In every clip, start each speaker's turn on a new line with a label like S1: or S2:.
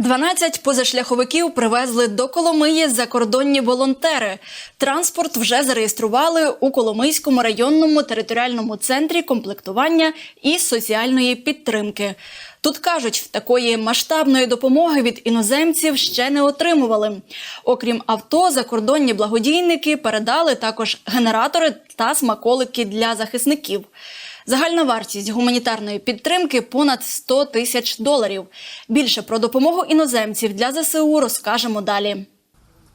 S1: 12 позашляховиків привезли до Коломиї закордонні волонтери. Транспорт вже зареєстрували у Коломийському районному територіальному центрі комплектування і соціальної підтримки. Тут кажуть, такої масштабної допомоги від іноземців ще не отримували. Окрім авто, закордонні благодійники передали також генератори та смаколики для захисників. Загальна вартість гуманітарної підтримки понад 100 тисяч доларів. Більше про допомогу іноземців для ЗСУ розкажемо далі.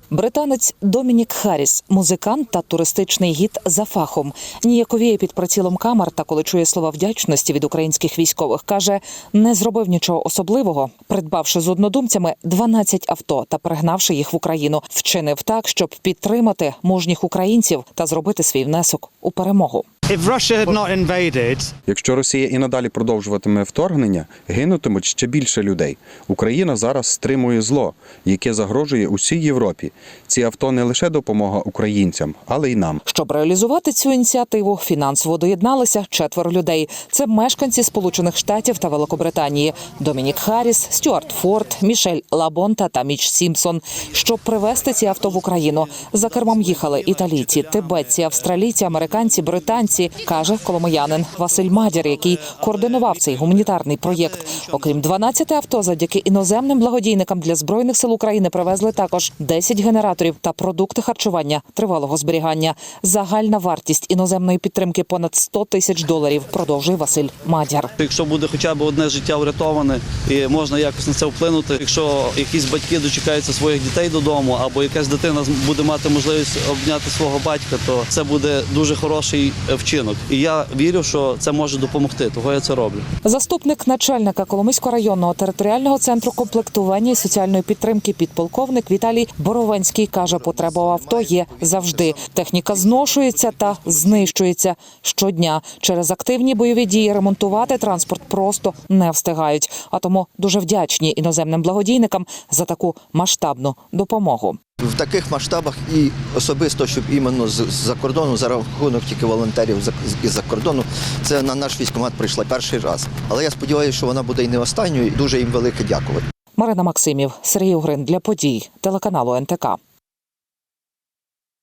S2: Британець Домінік Харріс, музикант та туристичний гід за фахом, ніяковіє під прицілом камер та коли чує слова вдячності від українських військових, каже, не зробив нічого особливого, придбавши з однодумцями 12 авто та перегнавши їх в Україну, вчинив так, щоб підтримати мужніх українців та зробити свій внесок у перемогу.
S3: If Russia had not invaded,
S4: Якщо Росія і надалі продовжуватиме вторгнення, гинутимуть ще більше людей. Україна зараз стримує зло, яке загрожує усій Європі. Ці авто не лише допомога українцям, але й нам.
S2: Щоб реалізувати цю ініціативу, фінансово доєдналися четверо людей. Це мешканці Сполучених Штатів та Великобританії: Домінік Харріс, Стюарт Форд, Мішель Лабонта та Міч Сімпсон. Щоб привезти ці авто в Україну, за кермом їхали італійці, тибетці, австралійці, американці, британці, каже коломиянин Василь Мадір, який координував цей гуманітарний проєкт. Окрім 12 авто, завдяки іноземним благодійникам для збройних сил України привезли також 10 генераторів та продукти харчування тривалого зберігання. Загальна вартість іноземної підтримки понад 100 тисяч доларів. Продовжує Василь Мадяр.
S5: Якщо буде хоча б одне життя врятоване і можна якось на це вплинути, якщо якісь батьки дочекаються своїх дітей додому, або якась дитина буде мати можливість обняти свого батька, то це буде дуже хороший е, вчинок. І я вірю, що це може допомогти. Того я це роблю.
S2: Заступник начальника Коломийського районного територіального центру комплектування і соціальної підтримки підполковник Віталій Боровенський каже, потреба в авто є завжди. Техніка зношується та знищується щодня. Через активні бойові дії ремонтувати транспорт просто не встигають. А тому дуже вдячні іноземним благодійникам за таку масштабну допомогу.
S6: В таких масштабах і особисто, щоб іменно з-за кордону, за рахунок тільки волонтерів за- із-за кордону, це на наш військомат прийшла перший раз. Але я сподіваюся, що вона буде і не останньою. Дуже їм велике дякувати.
S2: Марина Максимів, Сергій Угрин для подій телеканалу НТК.